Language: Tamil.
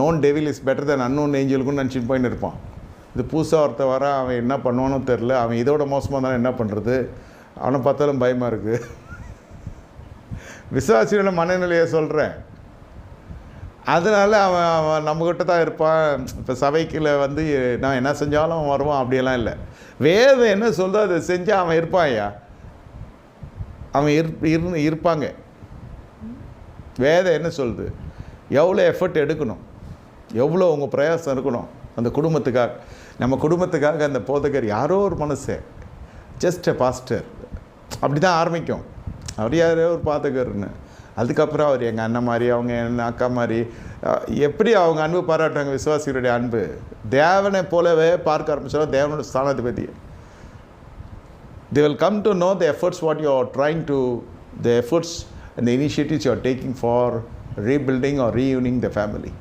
Known devil is better than unknown ஏஞ்சலுக்குன்னு நினச்சிட்டு போயின்னு இருப்பான் இது புதுசாக ஒருத்த வர அவன் என்ன பண்ணுவானோ தெரில அவன் இதோட மோசமாக தானே என்ன பண்ணுறது அவனை பார்த்தாலும் பயமாக இருக்குது விசுவாசியோட மனநிலையை சொல்கிறேன் அதனால் அவன் அவன் நம்மக்கிட்ட தான் இருப்பான். இப்போ சபைக்கில் வந்து நான் என்ன செஞ்சாலும் அவன் வருவான் அப்படியெல்லாம் இல்லை. வேதம் என்ன சொல்றதோ அதை செஞ்சால் அவன் இருப்பான் ஐயா. அவன் இரு இரு இருப்பாங்க. வேதம் என்ன சொல்லுது? எவ்வளோ எஃபர்ட் எடுக்கணும்? எவ்வளோ உங்கள் பிரயாசம் இருக்கணும் அந்த குடும்பத்துக்காக? நம்ம குடும்பத்துக்காக அந்த போதகர் யாரோ ஒரு மனசு ஜஸ்ட் எ பாஸ்டர் அப்படி தான் ஆரம்பிக்கும். அவர் யாரோ ஒரு பாதகர்னு. அதுக்கப்புறம் அவர் எங்கள் அண்ணன் மாதிரி அவங்க என்ன அக்கா மாதிரி எப்படி அவங்க அன்பு பாராட்டுவாங்க விசுவாசிகளுடைய அன்பு? தேவனை போலவே பார்க்க ஆரம்பிச்சாலும் தேவனோட ஸ்தானாதிபதி. They will come to know the efforts what you are trying to the efforts அந்த initiatives you are taking for rebuilding or ரீயூனிங் the family